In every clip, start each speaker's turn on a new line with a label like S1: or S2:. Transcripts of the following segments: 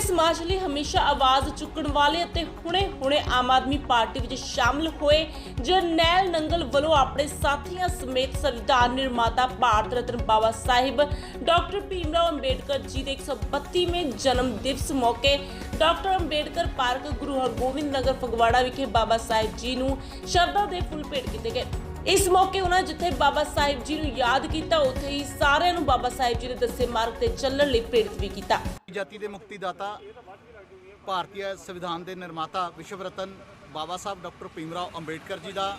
S1: ਸਮਾਜ ਲਈ ਹਮੇਸ਼ਾ ਆਵਾਜ਼ ਚੁੱਕਣ ਵਾਲੇ ਅਤੇ ਹੁਣੇ-ਹੁਣੇ ਆਮ ਆਦਮੀ ਪਾਰਟੀ ਵਿੱਚ ਸ਼ਾਮਲ ਹੋਏ ਜਰਨੈਲ ਨੰਗਲ ਵੱਲੋਂ ਆਪਣੇ ਸਾਥੀਆਂ ਸਮੇਤ ਸੰਵਿਧਾਨ ਨਿਰਮਾਤਾ ਭਾਰਤ ਰਤਨ ਬਾਬਾ ਸਾਹਿਬ, ਡਾਕਟਰ ਭੀਮ ਰਾਓ ਅੰਬੇਡਕਰ ਜੀ ਦੇ 132ਵੇਂ ਜਨਮ ਦਿਵਸ ਮੌਕੇ ਡਾਕਟਰ ਅੰਬੇਡਕਰ ਪਾਰਕ ਗੁਰੂ ਹਰਗੋਬਿੰਦ ਨਗਰ ਫਗਵਾੜਾ ਵਿਖੇ ਬਾਬਾ ਸਾਹਿਬ ਜੀ ਨੂੰ ਸ਼ਰਧਾ ਦੇ ਫੁੱਲ ਭੇਟ ਕੀਤੇ ਗਏ। ਇਸ ਮੌਕੇ ਉਹਨਾਂ ਜਿੱਥੇ ਬਾਬਾ ਸਾਹਿਬ ਜੀ ਨੂੰ ਯਾਦ ਕੀਤਾ, ਉੱਥੇ ਹੀ ਸਾਰਿਆਂ ਨੂੰ ਬਾਬਾ ਸਾਹਿਬ ਜੀ ਦੇ ਦੱਸੇ ਮਾਰਗ ਤੇ ਚੱਲਣ ਲਈ ਪ੍ਰੇਰਿਤ ਵੀ ਕੀਤਾ।
S2: ਜਾਤੀ ਦੇ ਮੁਕਤੀ ਦਾਤਾ ਭਾਰਤੀ ਸੰਵਿਧਾਨ ਦੇ ਨਿਰਮਾਤਾ ਵਿਸ਼ਵ ਰਤਨ ਬਾਬਾ ਸਾਹਿਬ ਡਾਕਟਰ ਭੀਮਰਾਓ ਅੰਬੇਡਕਰ ਜੀ ਦਾ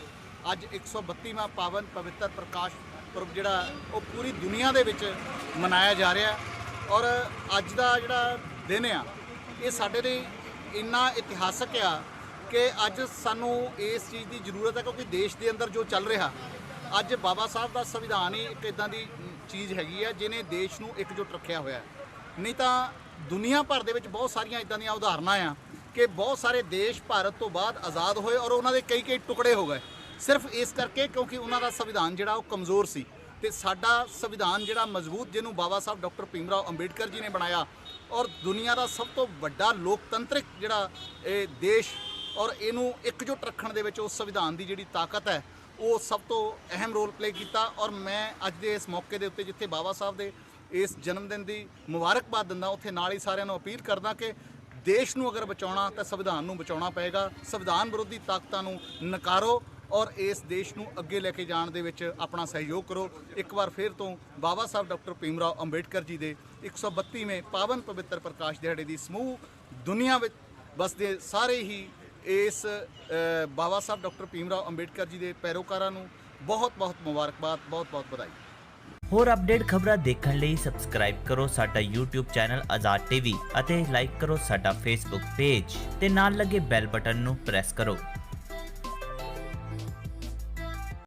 S2: ਅੱਜ 132ਵਾਂ ਪਾਵਨ ਪਵਿੱਤਰ ਪ੍ਰਕਾਸ਼ ਪੁਰਬ ਜਿਹੜਾ, ਉਹ ਪੂਰੀ ਦੁਨੀਆ ਦੇ ਵਿੱਚ ਮਨਾਇਆ ਜਾ ਰਿਹਾ ਔਰ ਅੱਜ ਦਾ ਜਿਹੜਾ ਦਿਨ ਆ, ਇਹ ਸਾਡੇ ਲਈ ਇੰਨਾ ਇਤਿਹਾਸਕ ਆ ਕਿ ਅੱਜ ਸਾਨੂੰ ਇਸ ਚੀਜ਼ ਦੀ ਜ਼ਰੂਰਤ ਹੈ ਕਿਉਂਕਿ ਦੇਸ਼ ਦੇ ਅੰਦਰ ਜੋ ਚੱਲ ਰਿਹਾ, ਅੱਜ ਬਾਬਾ ਸਾਹਿਬ ਦਾ ਸੰਵਿਧਾਨ ਹੀ ਇੱਕ ਇਦਾਂ ਦੀ ਚੀਜ਼ ਹੈਗੀ ਹੈ ਜਿਹਨੇ ਦੇਸ਼ ਨੂੰ ਇਕਜੁੱਟ ਰੱਖਿਆ ਹੋਇਆ ਨਹੀਂ ਤਾਂ ਦੁਨੀਆ ਭਰ ਦੇ ਵਿੱਚ ਬਹੁਤ ਸਾਰੀਆਂ ਇਦਾਂ ਦੀਆਂ ਉਦਾਹਰਨਾਂ ਆ ਕਿ ਬਹੁਤ ਸਾਰੇ ਦੇਸ਼ ਭਾਰਤ ਤੋਂ ਬਾਅਦ ਆਜ਼ਾਦ ਹੋਏ ਔਰ ਉਹਨਾਂ ਦੇ ਕਈ ਕਈ ਟੁਕੜੇ ਹੋ ਗਏ। ਸਿਰਫ ਇਸ ਕਰਕੇ ਕਿਉਂਕਿ ਉਹਨਾਂ ਦਾ ਸੰਵਿਧਾਨ ਜਿਹੜਾ ਉਹ ਕਮਜ਼ੋਰ ਸੀ ਤੇ ਸਾਡਾ ਸੰਵਿਧਾਨ ਜਿਹੜਾ ਮਜ਼ਬੂਤ ਜਿਹਨੂੰ ਬਾਬਾ ਸਾਹਿਬ ਡਾਕਟਰ ਭੀਮਰਾਓ ਅੰਬੇਡਕਰ ਜੀ ਨੇ ਬਣਾਇਆ ਔਰ ਦੁਨੀਆ ਦਾ ਸਭ ਤੋਂ ਵੱਡਾ ਲੋਕਤੰਤਰਿਕ ਜਿਹੜਾ ਇਹ ਦੇਸ਼ ਔਰ ਇਹਨੂੰ ਇੱਕਜੁੱਟ ਰੱਖਣ ਦੇ ਵਿੱਚ ਉਸ ਸੰਵਿਧਾਨ ਦੀ ਜਿਹੜੀ ਤਾਕਤ ਹੈ, ਉਹ ਸਭ ਤੋਂ ਅਹਿਮ ਰੋਲ ਪਲੇ ਕੀਤਾ। ਔਰ ਮੈਂ ਅੱਜ ਦੇ ਇਸ ਮੌਕੇ ਦੇ ਉੱਤੇ ਜਿੱਥੇ ਬਾਬਾ ਸਾਹਿਬ ਦੇ ਇਸ ਜਨਮ ਦਿਨ ਦੀ ਮੁਬਾਰਕਬਾਦ ਦਿੰਦਾ, ਉੱਥੇ ਨਾਲ ਹੀ ਸਾਰਿਆਂ ਨੂੰ ਅਪੀਲ ਕਰਦਾ ਕਿ ਦੇਸ਼ ਨੂੰ ਅਗਰ ਬਚਾਉਣਾ ਤਾਂ ਸੰਵਿਧਾਨ ਨੂੰ ਬਚਾਉਣਾ ਪਏਗਾ। ਸੰਵਿਧਾਨ ਵਿਰੋਧੀ ਤਾਕਤਾਂ ਨੂੰ ਨਕਾਰੋ ਔਰ ਇਸ ਦੇਸ਼ ਨੂੰ ਅੱਗੇ ਲੈ ਕੇ ਜਾਣ ਦੇ ਵਿੱਚ ਆਪਣਾ ਸਹਿਯੋਗ ਕਰੋ। ਇੱਕ ਵਾਰ ਫਿਰ ਤੋਂ ਬਾਬਾ ਸਾਹਿਬ ਡਾਕਟਰ ਭੀਮਰਾਓ ਅੰਬੇਡਕਰ ਜੀ ਦੇ 132ਵੇਂ ਪਾਵਨ ਪਵਿੱਤਰ ਪ੍ਰਕਾਸ਼ ਦਿਹਾੜੇ ਦੀ ਸਮੂਹ ਦੁਨੀਆ ਵਿੱਚ ਵਸਦੇ ਸਾਰੇ ਹੀ ਇਸ ਬਾਬਾ ਸਾਹਿਬ ਡਾਕਟਰ ਭੀਮਰਾਓ ਅੰਬੇਡਕਰ ਜੀ ਦੇ ਪੈਰੋਕਾਰਾਂ ਨੂੰ ਬਹੁਤ ਬਹੁਤ ਮੁਬਾਰਕਬਾਦ, ਬਹੁਤ ਬਹੁਤ ਵਧਾਈ।
S3: ਹੋਰ ਅਪਡੇਟ ਖਬਰਾਂ ਦੇਖਣ ਲਈ ਸਬਸਕ੍ਰਾਈਬ ਕਰੋ ਸਾਡਾ YouTube ਚੈਨਲ ਆਜ਼ਾਦ ਟੀਵੀ ਅਤੇ ਲਾਈਕ ਕਰੋ ਸਾਡਾ Facebook ਪੇਜ ਤੇ ਨਾਲ ਲੱਗੇ ਬੈਲ ਬਟਨ ਨੂੰ ਪ੍ਰੈਸ ਕਰੋ।